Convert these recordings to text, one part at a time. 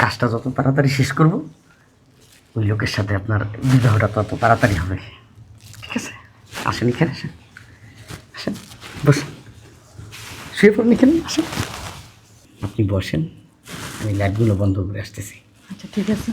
কাজটা যত তাড়াতাড়ি শেষ করব ওই লোকের সাথে আপনার বিবাহটা তত তাড়াতাড়ি হবে। ঠিক আছে? আসেন এখানে আসেন। আসেন বসেন। শুয়ে পড়ুন এখানে আসেন। আপনি বসেন আমি লাইটগুলো বন্ধ করে আসতেছি। আচ্ছা ঠিক আছে।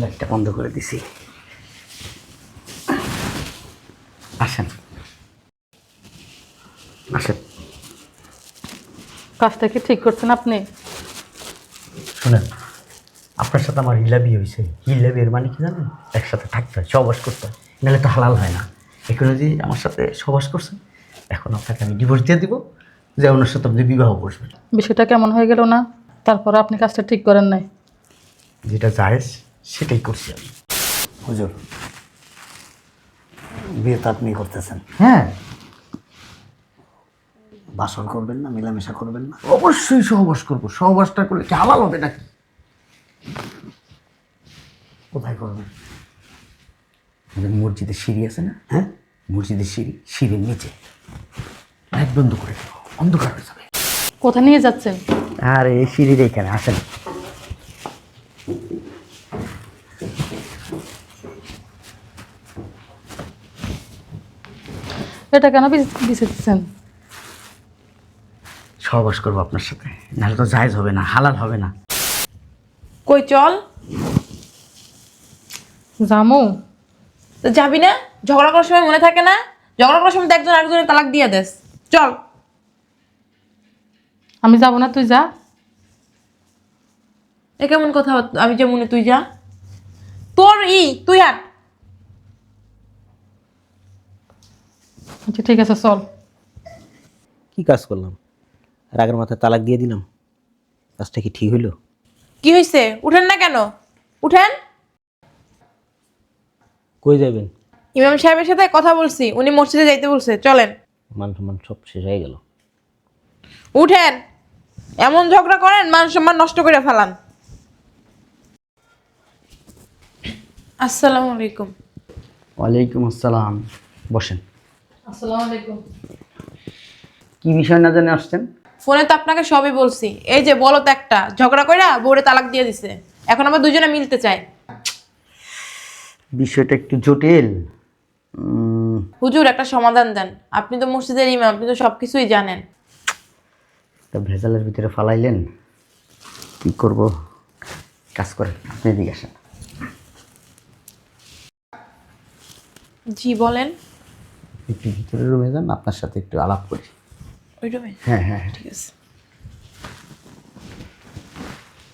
লাইটটা বন্ধ করে দিছি। আসেন। আসেন। কাজটা কি ঠিক করছেন আপনি? শুনেন আপনার সাথে আমার হিলা বিয়ে হয়েছে হিলা বিয়ের মানে কি জানেন? একসাথে থাকতে হয় সবাস করতে হয়। নাহলে তো হালাল হয় না। এখন যে আমার সাথে সবাস করছেন এখন আপনাকে আমি ডিভোর্স দিয়ে দিব যে ওনার সাথে আপনি বিবাহ করবেন। বিষয়টা কেমন হয়ে গেল না? তারপর আপনি কাজটা ঠিক করেন নাই। যেটা জায়েজ সেটাই করছি আমি। হুজুর বিয়ে তো আপনি করতেছেন। হ্যাঁ। বাসন করবেন না মেলামেশা করবেন না? অবশ্যই সহবাস করব। সহবাসটা করলে কি হালাল হবে নাকি? কোথায় করবেন? মসজিদের সিঁড়ি আছে না? হ্যাঁ? মসজিদের সিঁড়ি সিঁড়ির নিচে। লাইট বন্ধ করে দেবো। অন্ধকার হয়ে যাবে। কোথায় নিয়ে যাচ্ছেন? আর এই সিঁড়ির এখানে আসেন। এটা কেন বিছে দিচ্ছেন সহবাস করব আপনার সাথে। নাহলে তো জায়েজ হবে না হালাল হবে না। কই চল। জামু। তো যাবি না? ঝগড়া করার সময় মনে থাকে না? ঝগড়া করার সময় তো একজন আরেকজনের তালাক দিয়ে দেস। চল। আমি যাব না তুই যা। এ কেমন কথা আমি যে মনে তুই যা। তোর ই তুই হাট। আচ্ছা ঠিক আছে চল। কি কাজ করলাম? রাগের মাথায় তালাক দিয়ে দিলাম? কাজটা কি ঠিক হইল? কি হয়েছে উঠেন না কেন? উঠেন। কই যাবেন ইমাম সাহেবের সাথে কথা বলছি উনি মসজিদে যাইতে বলছে চলেন। মান সম্মান সব শেষ হয়ে গেল। উঠেন। এমন ঝগড়া করেন মান সম্মান নষ্ট করে ফেলান। আসসালামু আলাইকুম। ওয়ালাইকুম আসসালাম। বসেন। আসসালামু আলাইকুম। কি বিষয় না জানে আসছেন? ফোনে তো আপনাকে সবই বলছি। এই যে বলো তো একটা ঝগড়া কইরা বউরে তালাক দিয়ে দিছে। এখন আবার দুজনে মিলতে চায় বিষয়টা একটু জটিল। উম, হুজুর একটা সমাধান দেন। আপনি তো মসজিদের ইমাম আপনি তো সব কিছুই জানেন। তা ভেজালের ভিতরে ফালাইলেন? কি করব? কাজ করেন আপনি এদিকে আসেন। জি বলেন। একটু ভিতরে রুমে যান আপনার সাথে একটু আলাপ করি। ওই রুমে হ্যাঁ হ্যাঁ হ্যাঁ। ঠিক আছে।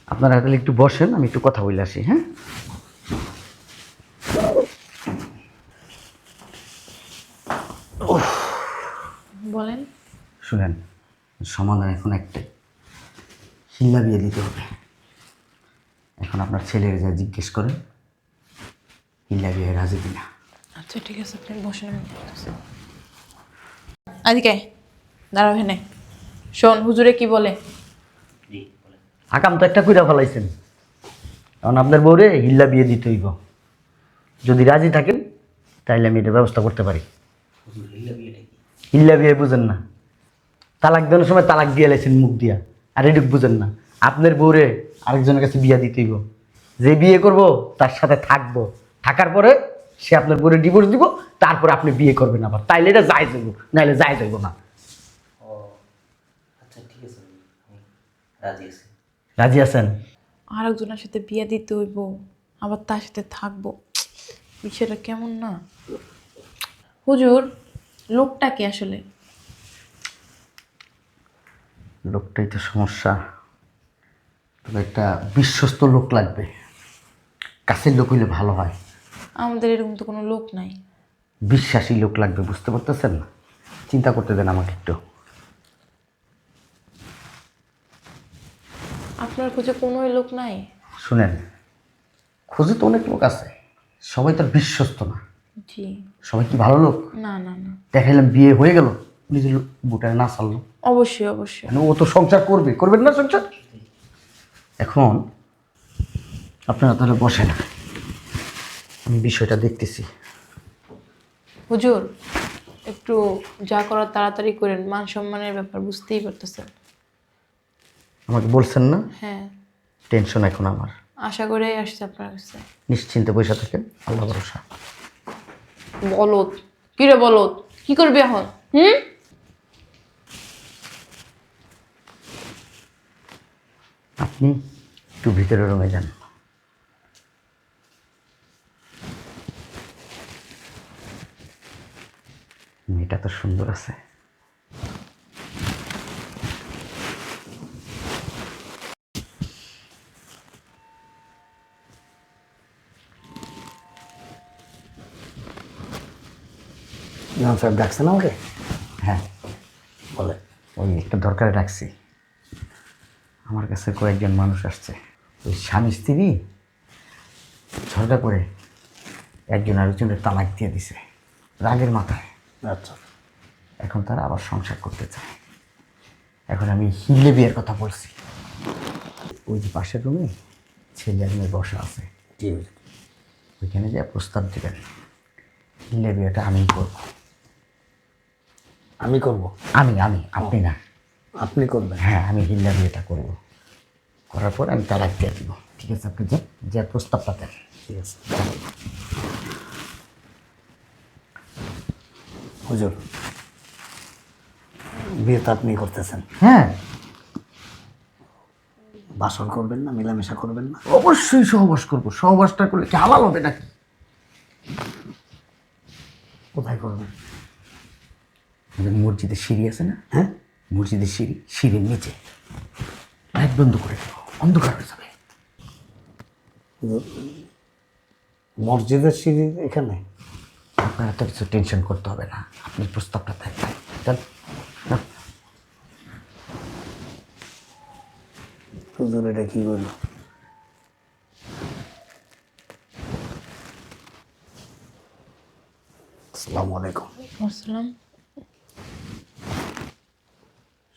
আপনারা তাহলে একটু বসেন আমি একটু কথা বলে আসি হ্যাঁ? বলেন। শুনেন সমাধান এখন একটাই। হিল্লা বিয়ে দিতে হবে। এখন আপনার ছেলের যা জিজ্ঞেস করেন হিল্লা বিয়ে রাজি কিনা? আচ্ছা ঠিক আছে আপনি বসেন আমি বলতেছি। দাঁড়াও হেনে শোন হুজুরে কি বলে? আকাম তো একটা কইরা ফেলাইছেন। এখন আপনার বউরে হিল্লা বিয়ে দিতে হইব। যদি রাজি থাকেন তাইলে আমি এটা ব্যবস্থা করতে পারি। হিল্লা বিয়ে বুঝেন না। তালাক দেওয়ার সময় তালাক দিয়ে লাইছেন মুখ দিয়া। আর এটুক বুঝেন না। আপনার বউরে আরেকজনের কাছে বিয়া দিতে হইব। যে বিয়ে করব তার সাথে থাকব। থাকার পরে সে আপনার বউরে ডিভোর্স দিব তারপর আপনি বিয়ে করবেন আবার। তাইলে এটা যায় যাইব নাইলে যায় যাইব না। আচ্ছা ঠিক আছে রাজি আছি। রাজি আছেন? আরেকজনের সাথে বিয়ে দিতে হইব আবার তার সাথে থাকব বিষয়টা কেমন না? হুজুর লোকটা কি আসলে? লোকটাই তো সমস্যা। তবে একটা বিশ্বস্ত লোক লাগবে। কাছের লোক হইলে ভালো হয়। আমাদের এরকম তো কোনো লোক নাই। বিশ্বাসী লোক লাগবে বুঝতে পারতেছেন না? চিন্তা করতে দেন আমাকে একটু। আপনার খুঁজে কোনো লোক নাই? শুনেন খোঁজে তো অনেক লোক আছে। সবাই তো আর বিশ্বস্ত না। জি। সবাই কি ভালো লোক? না না না। দেখাইলাম বিয়ে হয়ে গেল নিজের বুটারে না ছাড়লো। অবশ্যই অবশ্যই। মানে ও তো সংসার করবে করবেন না সংসার? এখন আপনারা তাহলে বসে না আমি বিষয়টা দেখতেছি। হুজুর একটু যা করার তাড়াতাড়ি করেন মান সম্মানের ব্যাপার বুঝতেই পারতেছেন। আমাকে বলছেন না? হ্যাঁ। টেনশন এখন আমার। আশা করেই আসছে আপনার কাছে। নিশ্চিন্তে বসে থাকেন আল্লাহ ভরসা। বলত কিরে বলত কি করবি এখন? হুম? আপনি একটু ভিতরে রুমে যান। মেয়েটা তো সুন্দর আছে। ইমাম সাহেব ডাকছেন আমাকে? হ্যাঁ। বলে ওই একটা দরকারে রাখছি আমার কাছে কয়েকজন মানুষ আসছে। ওই স্বামী স্ত্রী ঝগড়া করে একজন আরেকজনের তালাক দিয়ে দিছে। রাগের মাথায়। আচ্ছা এখন তারা আবার সংসার করতে চায়। এখন আমি হিলে বিয়ের কথা বলছি। ওই যে পাশের রুমে ছেলে আর মেয়ে বসা আছে। জি ওইখানে যা প্রস্তাব দেবেন। হিলে বিয়েটা আমিই করব। আমি করব? আমি আমি আপনি না। আপনি করবেন? হ্যাঁ আমি হিল্লা বিয়েটা করব। করার পর আমি তালাক দিয়ে দিব। ঠিক আছে আপনি যে যে প্রস্তাবটা দেন। ঠিক আছে। হুজুর বিয়ে তো আপনি করতেছেন। হ্যাঁ। বাসর করবেন না মেলামেশা করবেন না? অবশ্যই সহবাস করব। সহবাসটা করলে কি হালাল হবে নাকি? কোথায় করবেন? মসজিদের সিঁড়ি আছে না? হ্যাঁ? মসজিদের সিঁড়ি সিঁড়ির নিচে। লাইট বন্ধ করে অন্ধকার হয়ে যাবে। মসজিদের সিঁড়ি এখানে? আপনার এত কিছু টেনশন করতে হবে না। আপনি প্রস্তাবটা থাকবেন চল হুজুর এটা কি করল? আসসালামু আলাইকুম। আসসালাম।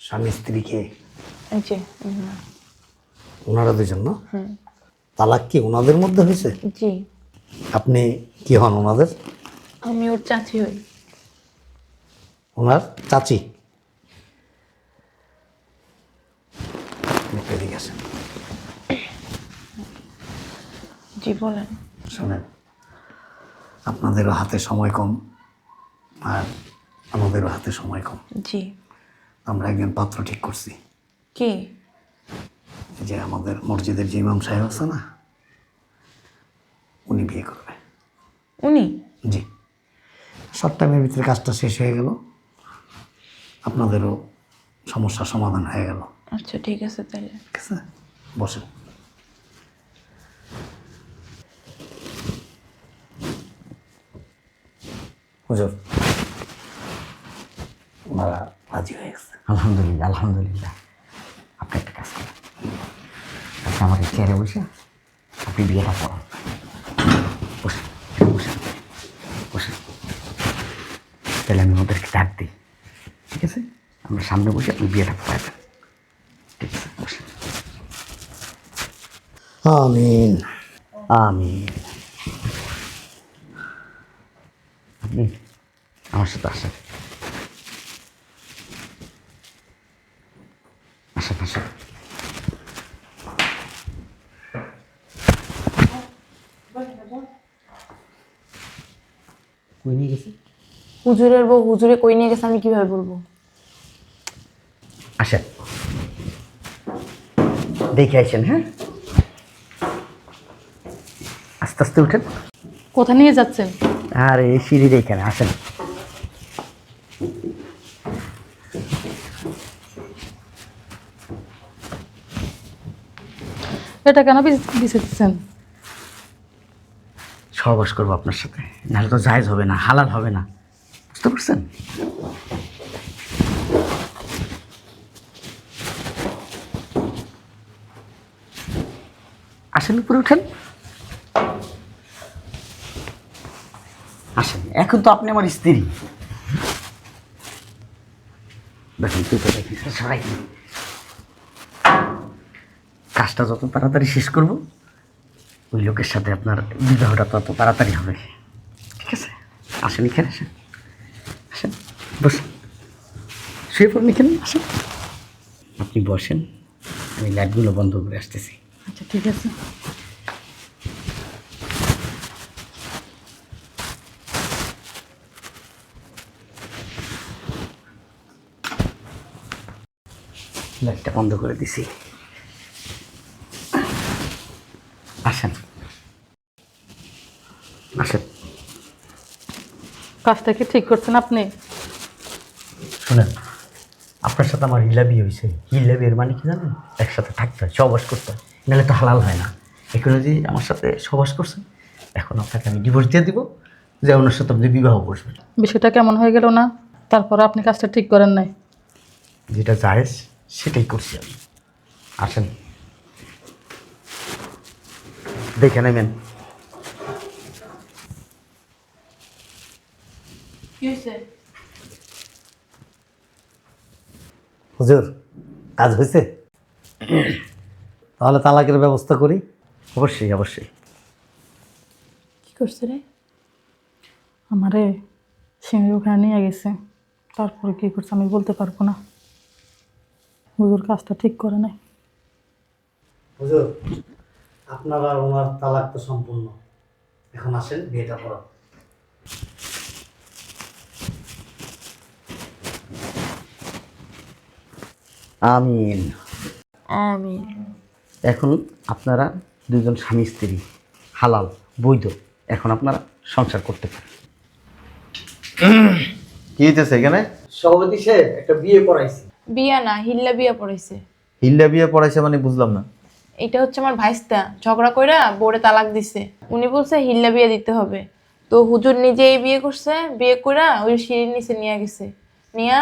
স্বামী স্ত্রীকে এই যে হুম, ওনারা দুজন না? তালাক কি ওনাদের মধ্যে হয়েছে? জি। আপনি কি হন ওনাদের? আমি ওর চাচি হই। ওনার চাচি? এদিকে আসেন। জি বলেন। শোনেন আপনাদেরও হাতে সময় কম আর আমাদেরও হাতে সময় কম। জি। আমরা একজন পাত্র ঠিক করছি। কি? যে আমাদের মসজিদের যে ইমাম সাহেব আছে না উনি বিয়ে করবে। উনি? জি। শর্ট টাইমের ভিতরে কাজটা শেষ হয়ে গেল। আপনাদেরও সমস্যার সমাধান হয়ে গেল। আচ্ছা ঠিক আছে তাহলে। ঠিক আছে? বসেন। হুজুর ওনারা রাজি হয়ে গেছে। আলহামদুলিল্লাহ আলহামদুলিল্লাহ। আপনি একটা কাজ করেন। আচ্ছা আমাকে চেয়ারে বসে আপনি বিয়েটা করেন বসে বসে বসে তাহলে আমি ওদেরকে ডাক দিই ঠিক আছে? আমরা সামনে বসে আপনি বিয়েটা করাবেন ঠিক আছে? বসে আমিন। আমিন। আপনি আমার সাথে আসেন। আসেন আসেন। কই নিয়ে গেছে? হুজুরের বউ হুজুরে কই নিয়ে গেছে আমি কীভাবে বলব? আসেন। দেখে আসেন হ্যাঁ? আস্তে আস্তে উঠেন। কোথা নিয়ে যাচ্ছেন? আর এই সিঁড়ির এইখানে আসেন। এটা কেন বিছে দিচ্ছেন সহবাস করব আপনার সাথে নাহলে তো জায়জ হবে না হালাল হবে না। বুঝতে পারছেন আসেন উপরে উঠেন। আসেন, এখন তো আপনি আমার স্ত্রী। দেখুন তুই তো সবাই কাজটা যত তাড়াতাড়ি শেষ করব, ওই লোকের সাথে আপনার বিবাহটা তত তাড়াতাড়ি হবে। ঠিক আছে? আসেন এখানে, আসেন। বসেন শুয়ে পড়ুন এখানে আসেন। আপনি বসেন আমি লাইটগুলো বন্ধ করে আসতেছি। আচ্ছা ঠিক আছে। লাইটটা বন্ধ করে দিছি। আসেন। আসেন। কাজটা কি ঠিক করছেন আপনি? শুনেন আপনার সাথে আমার হিলাবি হয়েছে হিলা বিয়ের মানে কি জানেন? একসাথে থাকতে হয় সবাস করতে হয় নাহলে তো হালাল হয় না। এখানে যে আমার সাথে সবাস করছেন এখন আপনাকে আমি ডিভোর্স দিয়ে দিব যে ওনার সাথে আপনি বিবাহ করবেন বিষয়টা কেমন হয়ে গেল না? তারপর আপনি কাজটা ঠিক করেন নাই। যেটা জায়েজ সেটাই করছি আমি। আসেন। দেখে নেবেন। কি হয়েছে হুজুর কাজ হয়েছে তাহলে তালাকের ব্যবস্থা করি? অবশ্যই অবশ্যই। কি করছে রে? আমারে সিঁড়ি ওখানে নিয়ে গেছে। তারপরে কী করছে আমি বলতে পারব না। হুজুর কাজটা ঠিক করে নাই। হুজুর আপনার আর ওনার তালাক তো সম্পূর্ণ। এখন আসেন বিয়েটা করা আমিন। আমি এখন আপনারা দুজন স্বামী স্ত্রী হালাল বৈধ এখন আপনারা সংসার করতে পারেন। কি হইতেছে এখানে? সভাপতি সাহেব একটা বিয়ে পড়াইছি। বিয়া না হিল্লা বিয়া পড়াইছে। হিল্লা বিয়ে পড়াইছে মানে বুঝলাম না। এটা হচ্ছে আমার ভাইস্তা ঝগড়া কইরা বোরে তালাক দিছে। উনি বলছে হিল্লা বিয়া দিতে হবে। তো হুজুর নিজেই বিয়ে করছে বিয়ে কইরা ওই সিঁড়ির নিচে নিয়ে গেছে। নিয়া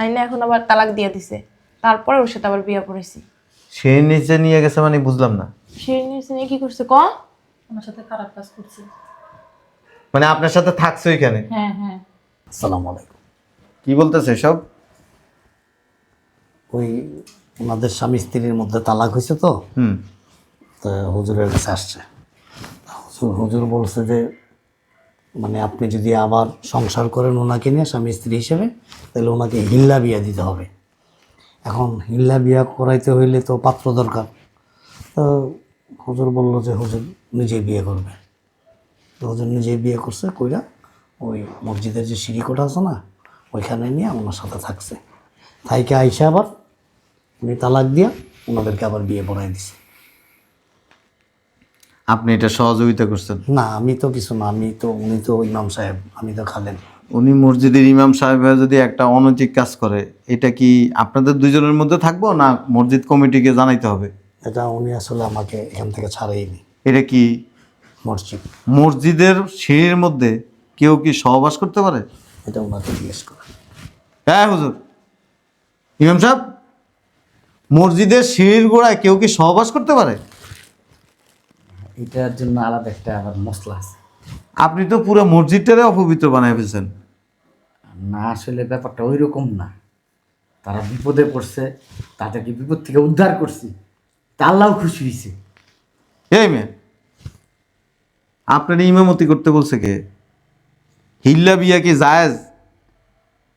আইনা এখন আবার তালাক দিয়ে দিছে। তারপরে ওর সাথে আবার বিয়ে করেছি। সে নিচে নিয়ে গেছে মানে বুঝলাম না। সিঁড়ির নিচে নিয়ে কি করছে ক আমার সাথে খারাপ কাজ করছে। মানে আপনার সাথে থাকছে এখানে হ্যাঁ হ্যাঁ। আসসালামু আলাইকুম। কি বলতেছে সব ওই ওনাদের স্বামী স্ত্রীর মধ্যে তালাক হয়েছে তো? হুম। তো হুজুরের কাছে আসছে। হুজুর হুজুর বলছে যে মানে আপনি যদি আবার সংসার করেন ওনাকে নিয়ে স্বামী স্ত্রী হিসেবে তাহলে ওনাকে হিল্লা বিয়া দিতে হবে। এখন হিল্লা বিয়া করাইতে হইলে তো পাত্র দরকার। তো হুজুর বলল যে হুজুর নিজেই বিয়ে করবে। তো হুজুর নিজেই বিয়ে করছে কইরা ওই মসজিদের যে সিঁড়ি সিঁড়িকোটা আছে না ওইখানে নিয়ে ওনার সাথে থাকছে। থাইকে আইসা আবার উনি তালাক দিয়া ওনাদেরকে আবার বিয়ে পড়াই দিছে। আপনি এটা সহযোগিতা করছেন? না আমি তো কিছু না আমি তো উনি তো ইমাম সাহেব আমি তো খালেন উনি মসজিদের ইমাম সাহেব হয়ে যদি একটা অনৈতিক কাজ করে এটা কি আপনাদের দুজনের মধ্যে থাকব না মসজিদ কমিটিকে জানাইতে হবে? এটা উনি আসলে আমাকে এখান থেকে ছাড়াইনি। এটা কি? মসজিদ। মসজিদের সিঁড়ির মধ্যে কেউ কি সহবাস করতে পারে? এটা ওনাকে জিজ্ঞেস করে। হ্যাঁ হুজুর। ইমাম সাহেব মসজিদের সিঁড়ির গোড়ায় কেউ কি সহবাস করতে পারে? এটার জন্য আলাদা একটা আবার মশলা আছে। আপনি তো পুরো মসজিদটারে অপবিত্র বানায় ফেলছেন। না আসলে ব্যাপারটা ওই রকম না। তারা বিপদে পড়ছে তাদেরকে বিপদ থেকে উদ্ধার করছি। তা আল্লাহ খুশি হয়েছে এই মেয়ে আপনার ইমামতি করতে বলছে কে? হিল্লা বিয়া কি জায়েজ?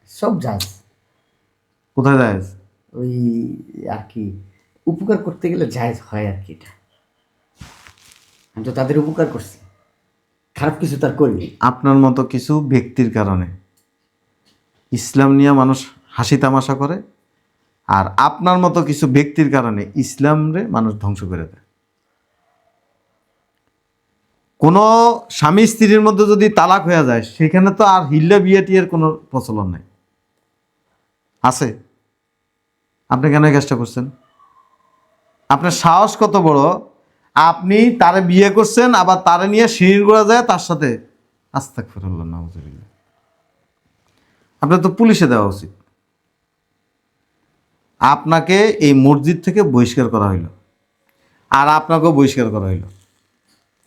সব যাস কোথায় জায়েজ? ওই আর কি উপকার করতে গেলে জায়জ হয় আর কি এটা। আমি তো তাদের উপকার করছি। খারাপ কিছু তার করিনি। আপনার মতো কিছু ব্যক্তির কারণে। ইসলাম নিয়ে মানুষ হাসি তামাশা করে, আর আপনার মতো কিছু ব্যক্তির কারণে ইসলামরে মানুষ ধ্বংস করে দেয়। কোনো স্বামী স্ত্রীর মধ্যে যদি তালাক হয়ে যায়, সেখানে তো আর হিল্লা বিয়ে টিয়ের কোনো প্রচলন নেই। আছে? আপনি কেন কাজটা করছেন? আপনার সাহস কত বড়? আপনি তারে বিয়ে করছেন, আবার তারে নিয়ে সিঁড়ির গোড়া যায় তার সাথে। আস্তাক ফেরল্লাহ নাউজুবিল্লাহ। আপনার তো পুলিশে দেওয়া উচিত। আপনাকে এই মসজিদ থেকে বহিষ্কার করা হইল। আর আপনাকেও বহিষ্কার করা হইল।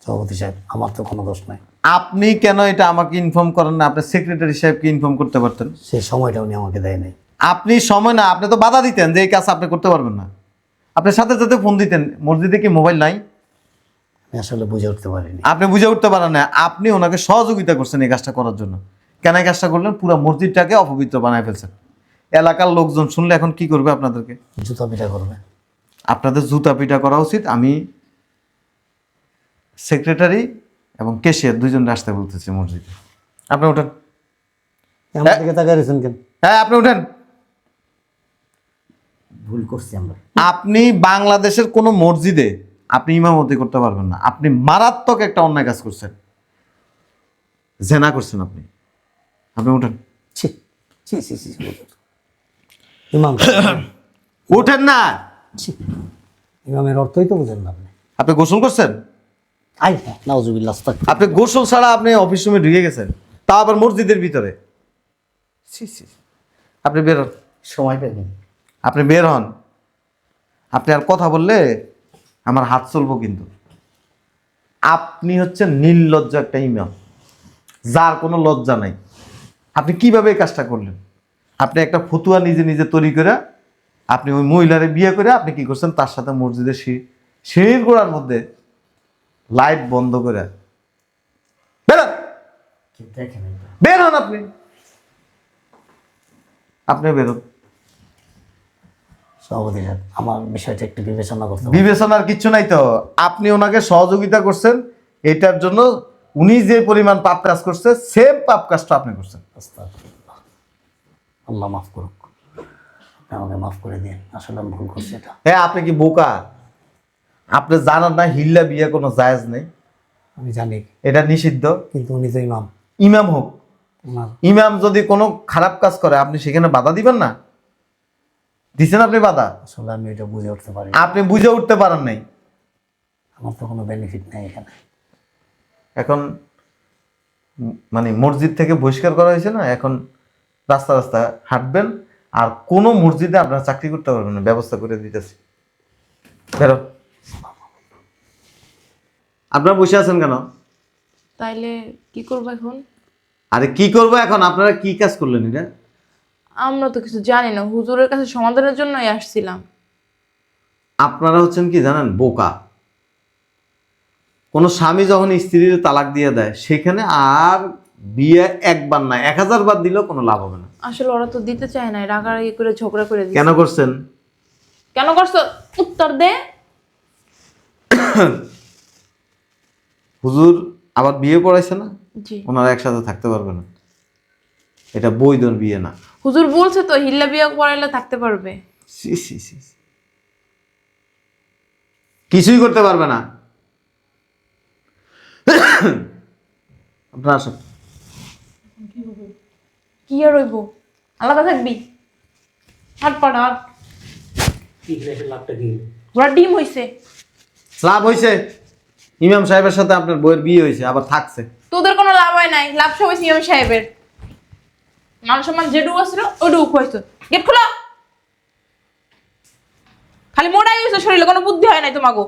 সভাপতি সাহেব আমার তো কোনো দোষ নাই। আপনি কেন এটা আমাকে ইনফর্ম করেন না? আপনার সেক্রেটারি সাহেবকে ইনফর্ম করতে পারতেন। সেই সময়টা উনি আমাকে দেয় নাই। আপনি সময় না আপনি তো বাধা দিতেন যে এই কাজ আপনি করতে পারবেন না। আপনার সাথে সাথে ফোন দিতেন মসজিদে কি মোবাইল নাই? আমি আসলে বুঝে উঠতে পারিনি। আপনি বুঝে উঠতে পারেন না আপনি ওনাকে সহযোগিতা করছেন এই কাজটা করার জন্য। কেন এই কাজটা করলেন পুরো মসজিদটাকে অপবিত্র বানায় ফেলছেন এলাকার লোকজন শুনলে এখন কি করবে আপনাদেরকে? জুতা পিঠা করবে। আপনাদের জুতা পিঠা করা উচিত। আমি সেক্রেটারি এবং কেশিয়ার দুইজনে আসতে বলতেছি মসজিদে। আপনি উঠেন। আমার দিকে তাকাই রয়েছেন কেন? হ্যাঁ আপনি উঠেন। ভুল করছি আমরা। আপনি বাংলাদেশের কোনো মসজিদে আপনি ইমামতি করতে পারবেন না। আপনি মারাত্মক একটা অন্যায় কাজ করছেন। জেনা করছেন আপনি। আপনি উঠেন। ছি ছি ছি ছি ইমাম উঠেন না। ছি ইমামের অর্থই তো বুঝেন না আপনি। আপনি গোসল করছেন? আই নাউজুবিল্লাহ আপনি গোসল ছাড়া আপনি অফিস রুমে ঢুকে গেছেন। তা আবার মসজিদের ভিতরে। ছি, ছি, ছি। আপনি বের হন। সময় পেলেন আপনি বের হন। আপনি আর কথা বললে আমার হাত চলবো কিন্তু। আপনি হচ্ছেন নির্লজ্জ একটা ইমাম। যার কোনো লজ্জা নাই। আপনি কীভাবে এই কাজটা করলেন? আপনি একটা ফতুয়া নিজে নিজে তৈরি করে আপনি ওই মহিলারে বিয়ে করে আপনি কি করছেন? তার সাথে মসজিদের সিঁড়ি সিঁড়ির গোড়ার মধ্যে লাইট বন্ধ করে। বেরোন বের হন আপনি। আপনি বেরোন সভাপতি আমার বিষয়টা একটু বিবেচনা করতে বিবেচনার কিচ্ছু নাই তো। আপনি ওনাকে সহযোগিতা করছেন এটার জন্য উনি যে পরিমাণ পাপ কাজ করছে সেম পাপ কাজটা আপনি করছেন। আল্লাহ মাফ করুক। আমাকে মাফ করে দিন আসলে আমি ভুল করছি এটা। হ্যাঁ আপনি কি বোকা? আপনি জানান না হিল্লা বিয়ে কোনো জায়েজ নেই। আমি জানি। এটা নিষিদ্ধ। কিন্তু উনি তো ইমাম। ইমাম হোক। ইমাম যদি কোনো খারাপ কাজ করে আপনি সেখানে বাধা দিবেন না? দিচ্ছেন আপনি বাধা? আসলে আমি এটা বুঝে উঠতে পারি আপনি বুঝে উঠতে পারেন নাই। আমার তো কোনো বেনিফিট নেই এখানে। এখন মানে মসজিদ থেকে বহিষ্কার করা হয়েছে না এখন রাস্তা রাস্তা হাঁটবেন আর কোনো মসজিদে আপনারা চাকরি করতে পারবেন না ব্যবস্থা করে দিতেছি। বেরো। আপনারা বসে আছেন কেন? তাইলে কি করব এখন? আরে কি করব এখন? আপনারা কি কাজ করলেন এটা? আমরা তো কিছু জানি না হুজুরের কাছে সমাধানের জন্যই আসছিলাম। আপনারা হচ্ছেন কি জানেন বোকা। কোনো স্বামী যখন স্ত্রীর তালাক দিয়ে দেয় সেখানে আর বিয়ে একবার না এক হাজার বার দিলেও কোনো লাভ হবে না। আসলে ওরা তো দিতে চায় না রাগারাগি করে ঝগড়া করে দিচ্ছে। কেন করছেন? কেন করছ? উত্তর দে। হুজুর আবার বিয়ে পড়াইছে না? জি। ওনারা একসাথে থাকতে পারবে না। এটা বৈধ বিয়ে না। হুজুর বলছে তো হিল্লা বিয়ে করাইলে থাকতে পারবে। কিছুই করতে পারবে না। আপনারা আসুন। কি আর রইব আলাদা থাকবি? হাট পাড়া হাট। ঘোড়া ডিম হইছে। লাভ হয়েছে ইমাম সাহেবের সাথে আপনার বইয়ের বিয়ে হয়েছে আবার থাকছে। তোদের কোনো লাভ হয় নাই। লাভ সব হয়েছে ইমাম সাহেবের। মান সম্মান যেটুকু আসছিল ওটুকু হয়েছে গেট খোলা। খালি মোড়াই হয়েছে শরীরে কোনো বুদ্ধি হয় নাই তোমাকে